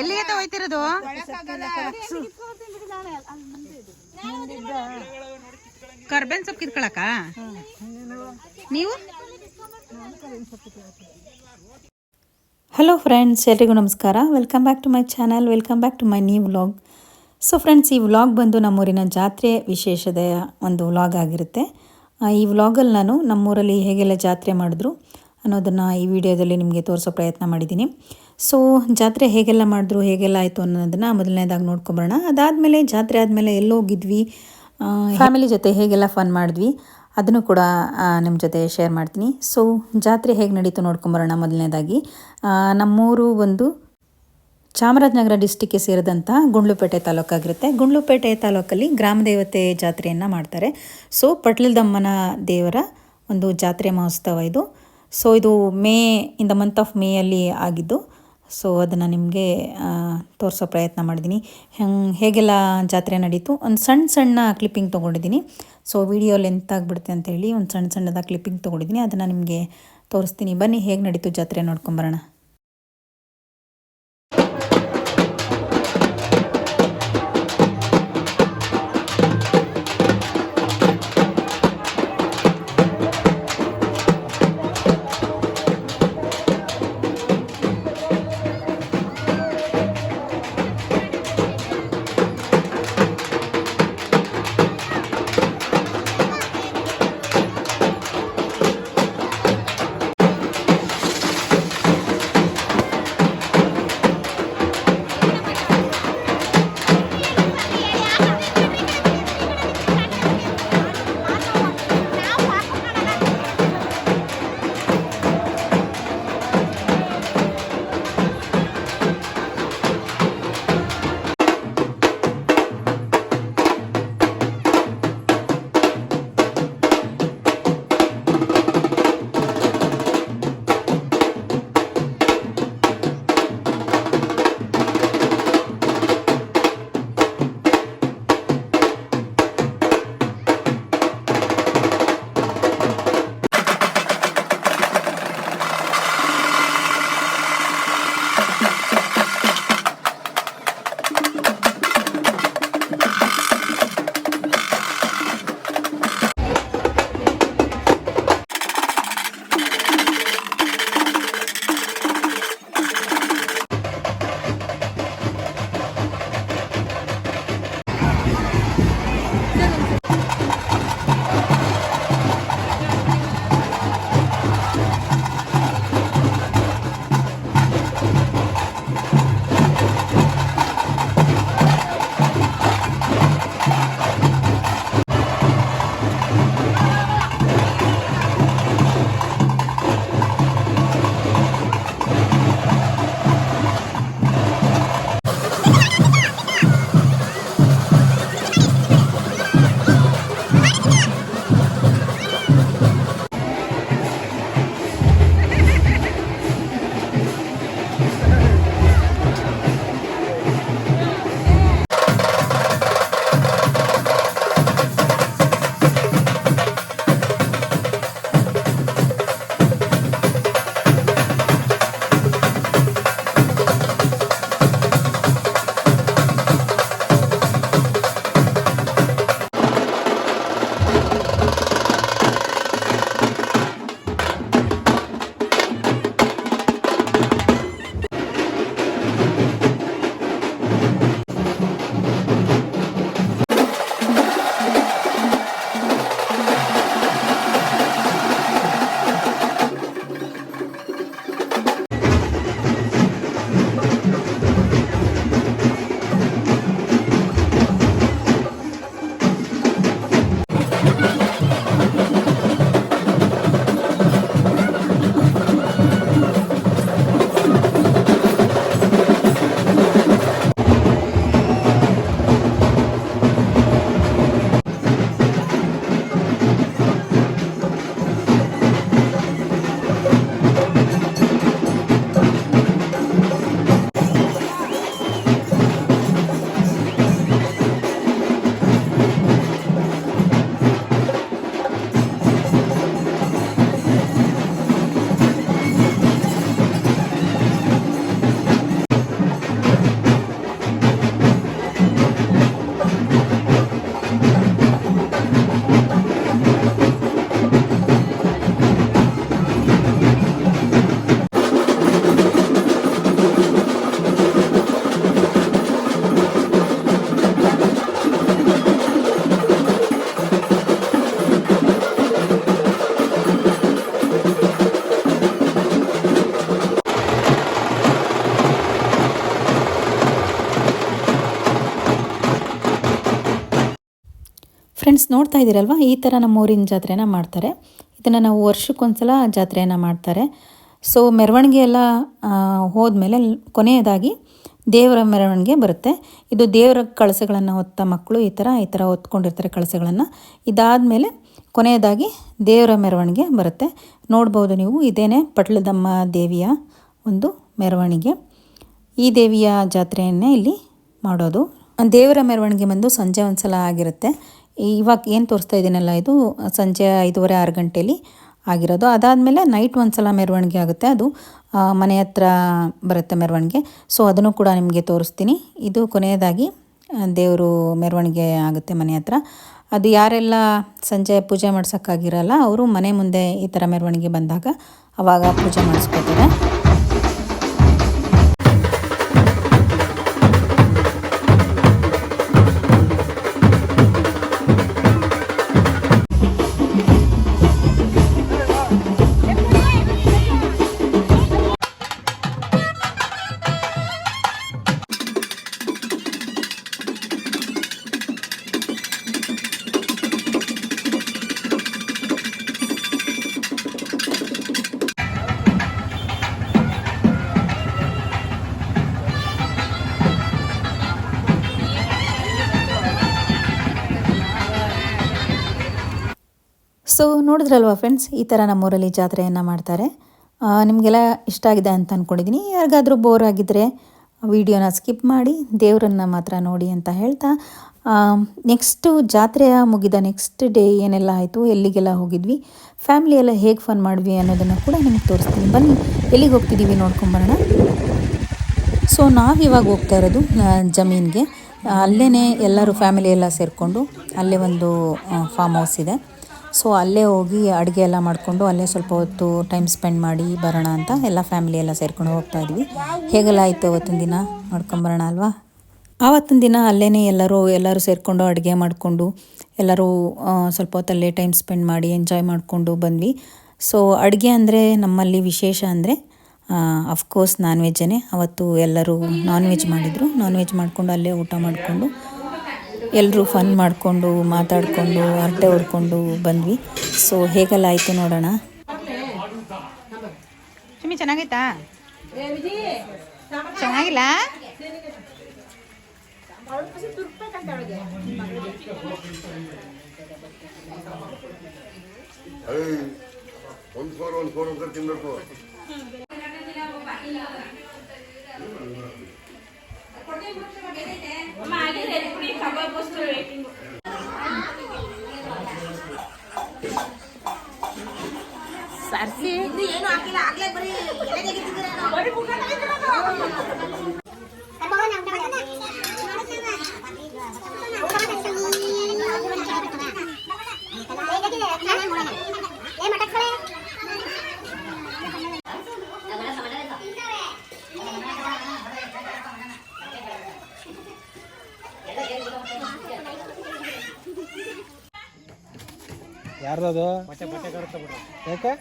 ಎಲ್ಲಿಗೆ ಹೋಯ್ತಿರೋದು? ಕರ್ಬೇನ್ ಸೊಪ್ಪು ಕಿತ್ಕೊಳಕ ನೀವು? ಹಲೋ ಫ್ರೆಂಡ್ಸ್ ಎಲ್ರಿಗೂ ನಮಸ್ಕಾರ. Welcome back to my channel welcome back to my new vlog. So friends ಈ ವ್ಲಾಗ್ ಬಂದು ನಮ್ಮೂರಿನ ಜಾತ್ರೆ ವಿಶೇಷದ ಒಂದು ವ್ಲಾಗ್ ಆಗಿರುತ್ತೆ. ಈ ವ್ಲಾಗಲ್ಲಿ ನಾನು ನಮ್ಮೂರಲ್ಲಿ ಹೇಗೆಲ್ಲ ಜಾತ್ರೆ ಮಾಡಿದ್ರು ಅನ್ನೋದನ್ನು ಈ ವಿಡಿಯೋದಲ್ಲಿ ನಿಮಗೆ ತೋರಿಸೋ ಪ್ರಯತ್ನ ಮಾಡಿದ್ದೀನಿ. ಸೊ ಜಾತ್ರೆ ಹೇಗೆಲ್ಲ ಮಾಡಿದ್ರು, ಹೇಗೆಲ್ಲ ಆಯಿತು ಅನ್ನೋದನ್ನು ಮೊದಲನೇದಾಗಿ ನೋಡ್ಕೊಬರೋಣ. ಅದಾದಮೇಲೆ ಜಾತ್ರೆ ಆದಮೇಲೆ ಎಲ್ಲೋಗಿದ್ವಿ ಫ್ಯಾಮಿಲಿ ಜೊತೆ ಹೇಗೆಲ್ಲ ಫನ್ ಮಾಡಿದ್ವಿ, ಅದನ್ನು ಕೂಡ ನಿಮ್ಮ ಜೊತೆ ಶೇರ್ ಮಾಡ್ತೀನಿ. ಸೊ ಜಾತ್ರೆ ಹೇಗೆ ನಡೀತು ನೋಡ್ಕೊಂಬರೋಣ ಮೊದಲನೇದಾಗಿ. ನಮ್ಮೂರು ಒಂದು ಚಾಮರಾಜನಗರ ಡಿಸ್ಟಿಕ್ಗೆ ಸೇರಿದಂಥ ಗುಂಡ್ಲುಪೇಟೆ ತಾಲೂಕಾಗಿರುತ್ತೆ. ಗುಂಡ್ಲುಪೇಟೆ ತಾಲೂಕಲ್ಲಿ ಗ್ರಾಮ ದೇವತೆ ಜಾತ್ರೆಯನ್ನು ಮಾಡ್ತಾರೆ. ಸೊ ಪಟ್ಲದಮ್ಮನ ದೇವರ ಒಂದು ಜಾತ್ರೆ ಮಹೋತ್ಸವ ಇದು. ಸೊ ಇದು May in the month of ಮೇಯಲ್ಲಿ ಆಗಿದ್ದು. ಸೊ ಅದನ್ನು ನಿಮಗೆ ತೋರಿಸೋ ಪ್ರಯತ್ನ ಮಾಡಿದ್ದೀನಿ ಹೆಂಗೆ ಹೇಗೆಲ್ಲ ಜಾತ್ರೆ ನಡೀತು? ಒಂದು ಸಣ್ಣ ಸಣ್ಣ ಕ್ಲಿಪ್ಪಿಂಗ್ ತೊಗೊಂಡಿದ್ದೀನಿ ಸೊ ವಿಡಿಯೋ ಲೆಂತ್ ಆಗಿಬಿಡುತ್ತೆ ಅಂತೇಳಿ ಒಂದು ಸಣ್ಣ ಸಣ್ಣದ ಕ್ಲಿಪ್ಪಿಂಗ್ ತೊಗೊಂಡಿದ್ದೀನಿ ಅದನ್ನು ನಿಮಗೆ ತೋರಿಸ್ತೀನಿ. ಬನ್ನಿ, ಹೇಗೆ ನಡೀತು ಜಾತ್ರೆ ನೋಡ್ಕೊಂಬರೋಣ ನೋಡ್ತಾ ಇದ್ದೀರಲ್ವ? ಈ ಥರ ನಮ್ಮ ಊರಿನ ಜಾತ್ರೆನ ಮಾಡ್ತಾರೆ. ಇದನ್ನು ನಾವು ವರ್ಷಕ್ಕೊಂದ್ಸಲ ಜಾತ್ರೆಯನ್ನು ಮಾಡ್ತಾರೆ. ಸೊ ಮೆರವಣಿಗೆ ಎಲ್ಲ ಹೋದ್ಮೇಲೆ ಕೊನೆಯದಾಗಿ ದೇವರ ಮೆರವಣಿಗೆ ಬರುತ್ತೆ. ಇದು ದೇವರ ಕಳಸಗಳನ್ನು ಹೊತ್ತ ಮಕ್ಕಳು ಈ ಥರ ಈ ಥರ ಹೊತ್ಕೊಂಡಿರ್ತಾರೆ ಕಳಸಗಳನ್ನು. ಇದಾದಮೇಲೆ ಕೊನೆಯದಾಗಿ ದೇವರ ಮೆರವಣಿಗೆ ಬರುತ್ತೆ. ನೋಡ್ಬೋದು ನೀವು, ಇದೇನೆ ಪಟ್ಲದಮ್ಮ ದೇವಿಯ ಒಂದು ಮೆರವಣಿಗೆ. ಈ ದೇವಿಯ ಜಾತ್ರೆಯನ್ನೇ ಇಲ್ಲಿ ಮಾಡೋದು. ದೇವರ ಮೆರವಣಿಗೆ ಬಂದು ಸಂಜೆ ಒಂದು ಸಲ ಆಗಿರುತ್ತೆ. ಇವಾಗ ಏನು ತೋರಿಸ್ತಾ ಇದ್ದೀನಲ್ಲ ಇದು, ಸಂಜೆ ಐದೂವರೆ ಆರು ಗಂಟೆಯಲ್ಲಿ ಆಗಿರೋದು. ಅದಾದಮೇಲೆ ನೈಟ್ ಒಂದು ಸಲ ಮೆರವಣಿಗೆ ಆಗುತ್ತೆ. ಅದು ಮನೆ ಹತ್ರ ಬರುತ್ತೆ ಮೆರವಣಿಗೆ. ಸೊ ಅದನ್ನು ಕೂಡ ನಿಮಗೆ ತೋರಿಸ್ತೀನಿ. ಇದು ಕೊನೆಯದಾಗಿ ದೇವರು ಮೆರವಣಿಗೆ ಆಗುತ್ತೆ ಮನೆ ಹತ್ರ. ಅದು ಯಾರೆಲ್ಲ ಸಂಜೆ ಪೂಜೆ ಮಾಡ್ಸೋಕ್ಕಾಗಿರಲ್ಲ, ಅವರು ಮನೆ ಮುಂದೆ ಈ ಥರ ಮೆರವಣಿಗೆ ಬಂದಾಗ ಅವಾಗ ಪೂಜೆ ಮಾಡಿಸ್ಕೋತಾರೆ. ಸೊ ನೋಡಿದ್ರಲ್ವ ಫ್ರೆಂಡ್ಸ್ ಈ ಥರ ನಮ್ಮೂರಲ್ಲಿ ಜಾತ್ರೆಯನ್ನು ಮಾಡ್ತಾರೆ. ನಿಮಗೆಲ್ಲ ಇಷ್ಟ ಆಗಿದೆ ಅಂತ ಅಂದ್ಕೊಂಡಿದ್ದೀನಿ ಯಾರಿಗಾದರೂ ಬೋರ್ ಆಗಿದ್ದರೆ ವಿಡಿಯೋನ ಸ್ಕಿಪ್ ಮಾಡಿ, ದೇವರನ್ನು ಮಾತ್ರ ನೋಡಿ ಅಂತ ಹೇಳ್ತಾ ನೆಕ್ಸ್ಟು ಜಾತ್ರೆಯ ಮುಗಿದ ನೆಕ್ಸ್ಟ್ ಡೇ ಏನೆಲ್ಲ ಆಯಿತು, ಎಲ್ಲಿಗೆಲ್ಲ ಹೋಗಿದ್ವಿ ಫ್ಯಾಮಿಲಿ ಎಲ್ಲ ಹೇಗೆ ಫನ್ ಮಾಡಿದ್ವಿ ಅನ್ನೋದನ್ನು ಕೂಡ ನಿಮಗೆ ತೋರಿಸ್ತೀನಿ. ಬನ್ನಿ, ಎಲ್ಲಿಗೆ ಹೋಗ್ತಿದ್ದೀವಿ ನೋಡ್ಕೊಂಬರೋಣ ಸೊ ನಾವು ಇವಾಗ ಹೋಗ್ತಾ ಇರೋದು ಜಮೀನಿಗೆ. ಅಲ್ಲೇ ಎಲ್ಲರೂ ಫ್ಯಾಮಿಲಿ ಎಲ್ಲ ಸೇರಿಕೊಂಡು, ಅಲ್ಲೇ ಒಂದು ಫಾರ್ಮ್ ಹೌಸ್ ಇದೆ. ಸೊ ಅಲ್ಲೇ ಹೋಗಿ ಅಡುಗೆ ಎಲ್ಲ ಮಾಡಿಕೊಂಡು ಅಲ್ಲೇ ಸ್ವಲ್ಪ ಹೊತ್ತು ಟೈಮ್ ಸ್ಪೆಂಡ್ ಮಾಡಿ ಬರೋಣ ಅಂತ ಎಲ್ಲ ಫ್ಯಾಮಿಲಿ ಎಲ್ಲ ಸೇರ್ಕೊಂಡು ಹೋಗ್ತಾ ಇದ್ವಿ. ಹೇಗೆಲ್ಲ ಆಯಿತು ಅವತ್ತಿನ ದಿನ? ನೋಡ್ಕೊಂಬರೋಣ ಅಲ್ವಾ? ಆವತ್ತಿನ ದಿನ ಅಲ್ಲೇ ಎಲ್ಲರೂ ಎಲ್ಲರೂ ಸೇರಿಕೊಂಡು ಅಡುಗೆ ಮಾಡಿಕೊಂಡು, ಎಲ್ಲರೂ ಸ್ವಲ್ಪ ಹೊತ್ತಲ್ಲೇ ಟೈಮ್ ಸ್ಪೆಂಡ್ ಮಾಡಿ ಎಂಜಾಯ್ ಮಾಡಿಕೊಂಡು ಬಂದ್ವಿ. ಸೊ ಅಡುಗೆ ಅಂದರೆ ನಮ್ಮಲ್ಲಿ ವಿಶೇಷ ಅಂದರೆ ಅಫ್ಕೋರ್ಸ್ ನಾನ್ ವೆಜ್ಜೇ ಅವತ್ತು ಎಲ್ಲರೂ ನಾನ್ ವೆಜ್ ಮಾಡಿದರು. ನಾನ್ ವೆಜ್ ಮಾಡಿಕೊಂಡು ಅಲ್ಲೇ ಊಟ ಮಾಡಿಕೊಂಡು ಎಲ್ಲರೂ ಫನ್ ಮಾಡಿಕೊಂಡು ಮಾತಾಡಿಕೊಂಡು ಹರಟೆ ಹೊಡ್ಕೊಂಡು ಬಂದ್ವಿ. ಸೊ ಹೇಗೆಲ್ಲ ಆಯಿತು ನೋಡೋಣ. ಸುಮ್ಮಿ ಚೆನ್ನಾಗೈತಾ? ಚೆನ್ನಾಗಿಲ್ಲ? ಒಂದು ಸೋರ್ ಒಂದು ಸೋರ್ ಅಂತ ತಿನ್ಬೇಕು ಯಾರ್ದದು ಯಾಕೆ?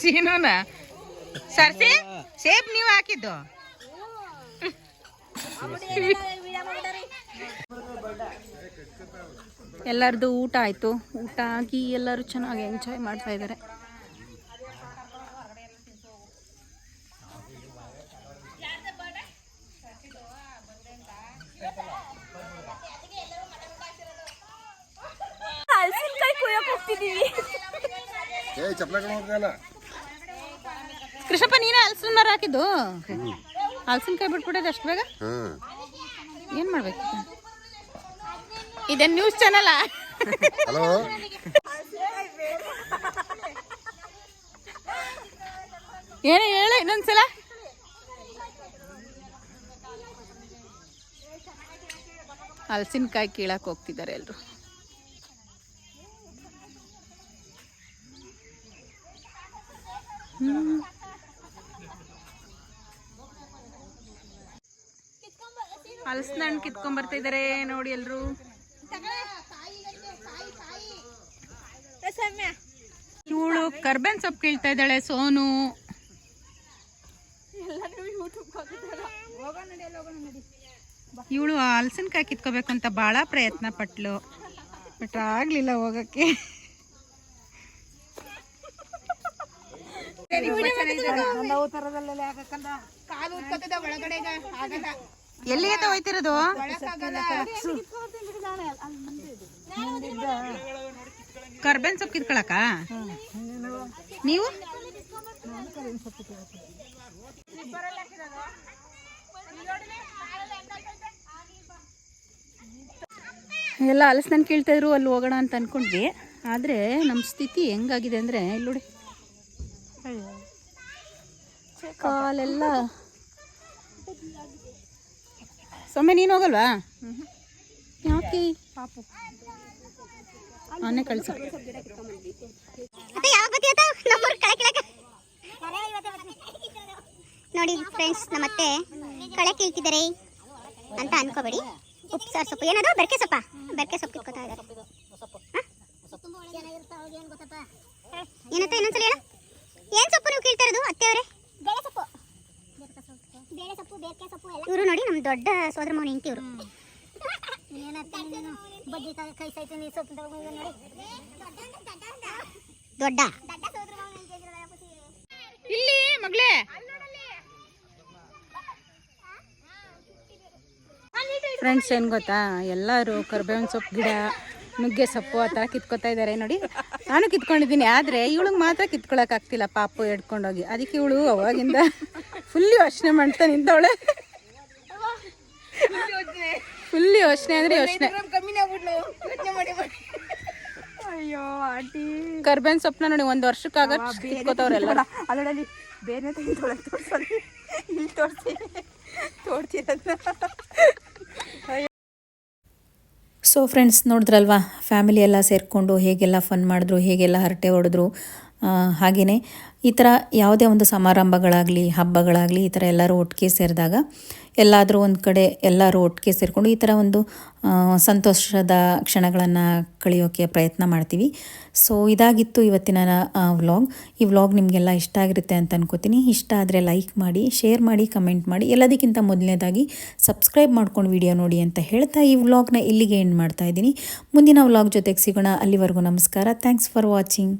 ಸೀನುನ? ಸರ್ಸಿ? ಸೇಬ್ ನೀವು ಹಾಕಿದ್ದು? ಎಲ್ಲರದು ಊಟ ಆಯಿತು. ಊಟ ಆಗಿ ಎಲ್ಲರೂ ಚೆನ್ನಾಗಿ ಎಂಜಾಯ್ ಮಾಡ್ತಾ ಇದ್ದಾರೆ ಕೃಷ್ಣಪ್ಪ ನೀನೇ ಹಲಸಿನ ಮರ ಹಾಕಿದ್ದು? ಹಲಸಿನಕಾಯಿ ಬಿಟ್ಬಿಡೋದು ಅಷ್ಟು ಬೇಗ? ಹ್ಮ್ ಏನು ಮಾಡ್ಬೇಕು? ಇದೇನು ನ್ಯೂಸ್ ಚಾನಲ್ ಹಲೋ ಏನು ಹೇಳ ಇನ್ನೊಂದ್ಸಲ. ಹಲಸಿನಕಾಯಿ ಕೀಳಕ್ಕೆ ಹೋಗ್ತಿದ್ದಾರೆ ಎಲ್ಲರೂ ಹಲಸಿನ ಹಣ್ಣು ಕಿತ್ಕೊಂಡ್ ಬರ್ತಾ ಇದಾರೆ ನೋಡಿ ಎಲ್ರು. ಇವಳು ಕರ್ಬೇನ್ ಸೊಪ್ಪು ಕೀಳ್ತಾ ಇದ್ದಾಳೆ, ಸೋನು. ಇವಳು ಹಲಸಿನಕಾಯಿ ಕಿತ್ಕೋಬೇಕು ಅಂತ ಬಹಳ ಪ್ರಯತ್ನ ಪಟ್ಲು. ಬಟ್ ಆಗ್ಲಿಲ್ಲ ಹೋಗಕ್ಕೆ. ಕಾಲು ಒಳಗಡೆ ಆಗಲ್ಲ. ಎಲ್ಲಿಗೆ ಹೋಯ್ತಿರೋದು? ಕರ್ಬೇನ್ ಸೊಪ್ಪು ಕಿತ್ಕೊಳಕ ನೀವು? ಎಲ್ಲ ಅಲಸ್ನ ಕೇಳ್ತಾ ಇದ್ರು ಅಲ್ಲಿ ಹೋಗೋಣ ಅಂತ ಅನ್ಕೊಂಡ್ವಿ. ಆದರೆ ನಮ್ಮ ಸ್ಥಿತಿ ಹೆಂಗಾಗಿದೆ ಅಂದರೆ ಇಲ್ಲಿ ನೋಡಿ. ಕಾಲೆಲ್ಲ ಸೊಮ್ಮೆ ನೀನು ಹೋಗಲ್ವಾ? ಯಾಕೆ? ಪಾಪು. ಆನೆ ಕಳ್ಸ. ನೋಡಿ ಫ್ರೆಂಡ್ಸ್ ನಮ್ಮತ್ತೆ ಕಳೆ ಕೀಳ್ತಿದ್ದಾರೆ ಅಂತ ಅನ್ಕೋಬೇಡಿ. ಉಪ್ಸಾರು ಸೊಪ್ಪು ಏನದು ಬೆರಕೆ ಸೊಪ್ಪ. ಬೆರಕೆ ಸೊಪ್ಪು ಕಿತ್ಕೋತಾ ಇದ್ದಾರೆ. ಏನತ್ತ ಇನ್ನೊಂದ್ಸಲ ಹೇಳು. ಏನ್ ಸೊಪ್ಪು ನೀವು ಕೀಳ್ತಾ ಇರೋದು ಅತ್ತೆಯವರೇ? ಬೇಳೆ ಸೊಪ್ಪು ಬೇಳೆ ಸೊಪ್ಪು ಬೇರ್ಕೆ ಸೊಪ್ಪು ಇವರು ನೋಡಿ ನಮ್ಮ ದೊಡ್ಡ ಸೋದರ ಮೌನ ಹೆಂಡತಿ ಇವರು. ದೊಡ್ಡ. ಇಲ್ಲಿ ಮಗಳೇ. ಫ್ರೆಂಡ್ಸ್ ಏನು ಗೊತ್ತಾ? ಎಲ್ಲರೂ ಕರ್ಬೇವಿನ ಸೊಪ್ಪು ಗಿಡ ನುಗ್ಗೆ ಸೊಪ್ಪು ಆ ಥರ ಕಿತ್ಕೊತಾ ಇದ್ದಾರೆ ನೋಡಿ. ನಾನು ಕಿತ್ಕೊಂಡಿದ್ದೀನಿ ಆದರೆ ಇವಳಿಗೆ ಮಾತ್ರ ಕಿತ್ಕೊಳಕ್ ಆಗ್ತಿಲ್ಲ ಪಾಪು ಎಡ್ಕೊಂಡೋಗಿ. ಅದಕ್ಕೆ ಇವಳು ಅವಾಗಿಂದ ಫುಲ್ ಯೋಚನೆ ಮಾಡ್ತಾ ನಿಂತವಳೆ. ಫುಲ್ ಯೋಚನೆ ಅಂದರೆ ಯೋಚನೆ. ಅಯ್ಯೋ ಆಂಟಿ. ಕರ್ಬೇನ್ ಸೊಪ್ಪನ್ನ ನೋಡಿ ಒಂದು ವರ್ಷಕ್ಕಾಗ ಕಿತ್ಕೋತಾವ್ರೆಲ್ಲ ಅದರಲ್ಲಿ ಬೇರೆ ತೋರಿಸಿ ತೋರಿಸೋದು ಇಲ್ಲಿ ತೋರಿಸಿ. ತೋಡ್ತಿರೋದು ಸೊ ಫ್ರೆಂಡ್ಸ್ ನೋಡಿದ್ರಲ್ವಾ? ಫ್ಯಾಮಿಲಿ ಎಲ್ಲ ಸೇರಿಕೊಂಡು ಹೇಗೆಲ್ಲ ಫನ್ ಮಾಡಿದ್ರು ಹೇಗೆಲ್ಲ ಹರಟೆ ಹೊಡೆದ್ರು? ಹಾಗೆಯೇ ಈ ಥರ ಯಾವುದೇ ಒಂದು ಸಮಾರಂಭಗಳಾಗಲಿ, ಹಬ್ಬಗಳಾಗಲಿ ಈ ಥರ ಎಲ್ಲರೂ ಒಟ್ಟಿಗೆ ಸೇರಿದಾಗ ಎಲ್ಲಾದರೂ ಒಂದು ಕಡೆ ಎಲ್ಲರೂ ಒಟ್ಟಿಗೆ ಸೇರಿಕೊಂಡು ಈ ಥರ ಒಂದು ಸಂತೋಷದ ಕ್ಷಣಗಳನ್ನು ಕಳೆಯೋಕ್ಕೆ ಪ್ರಯತ್ನ ಮಾಡ್ತೀವಿ. ಸೊ ಇದಾಗಿತ್ತು ಇವತ್ತಿನ ವ್ಲಾಗ್. ಈ ವ್ಲಾಗ್ ನಿಮಗೆಲ್ಲ ಇಷ್ಟ ಆಗಿರುತ್ತೆ ಅಂತ ಅನ್ಕೋತೀನಿ. ಇಷ್ಟ ಆದರೆ ಲೈಕ್ ಮಾಡಿ, ಶೇರ್ ಮಾಡಿ, ಕಮೆಂಟ್ ಮಾಡಿ. ಎಲ್ಲದಕ್ಕಿಂತ ಮೊದಲನೇದಾಗಿ ಸಬ್ಸ್ಕ್ರೈಬ್ ಮಾಡ್ಕೊಂಡು ವಿಡಿಯೋ ನೋಡಿ ಅಂತ ಹೇಳ್ತಾ ಈ ವ್ಲಾಗ್ನ ಇಲ್ಲಿಗೆ ಎಂಡ್ ಮಾಡ್ತಾ ಇದ್ದೀನಿ. ಮುಂದಿನ ವ್ಲಾಗ್ ಜೊತೆಗೆ ಸಿಗೋಣ. ಅಲ್ಲಿವರೆಗೂ ನಮಸ್ಕಾರ. Thanks for watching